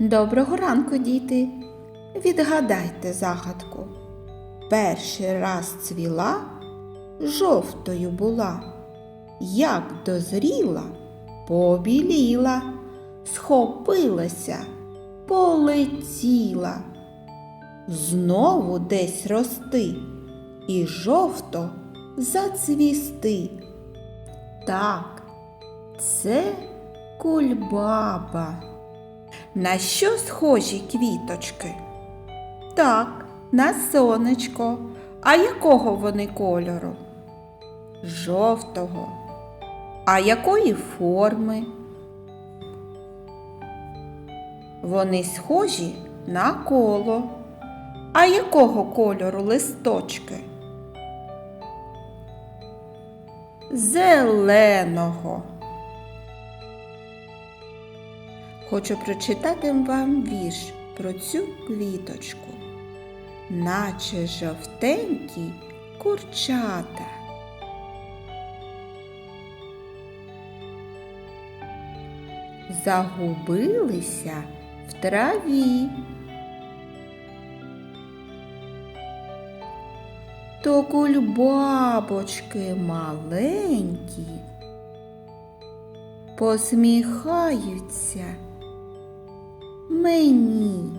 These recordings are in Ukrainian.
Доброго ранку, діти. Відгадайте загадку. Перший раз цвіла, жовтою була, як дозріла, побіліла, схопилася, полетіла. Знову десь рости і жовто зацвісти. Так, це кульбаба. На що схожі квіточки? Так, на сонечко. А якого вони кольору? Жовтого. А якої форми? Вони схожі на коло. А якого кольору листочки? Зеленого. Хочу прочитати вам вірш про цю квіточку, наче жовтенькі курчата. Загубилися в траві. То кульбабочки маленькі посміхаються мені.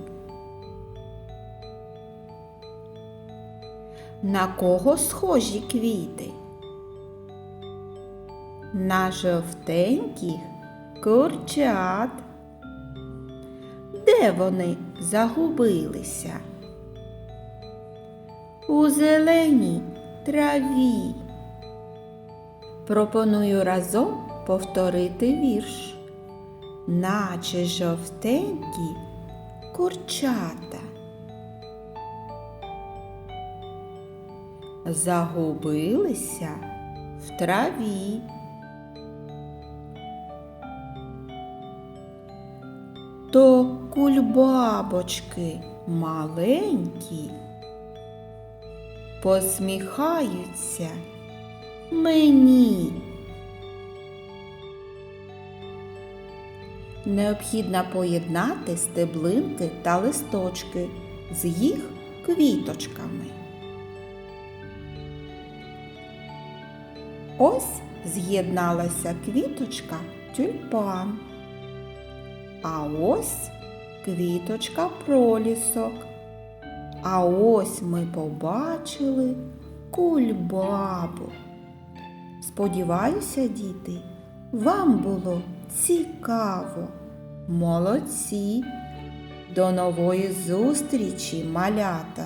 На кого схожі квіти? На жовтеньких курчат. Де вони загубилися? У зеленій траві. Пропоную разом повторити вірш, наче жовтенькі курчата. Загубилися в траві. То кульбабочки маленькі посміхаються мені. Необхідно поєднати стеблинки та листочки з їх квіточками. Ось з'єдналася квіточка тюльпан. А ось квіточка пролісок. А ось ми побачили кульбабу. Сподіваюся, діти, вам було цікаво. Молодці. До нової зустрічі, малята!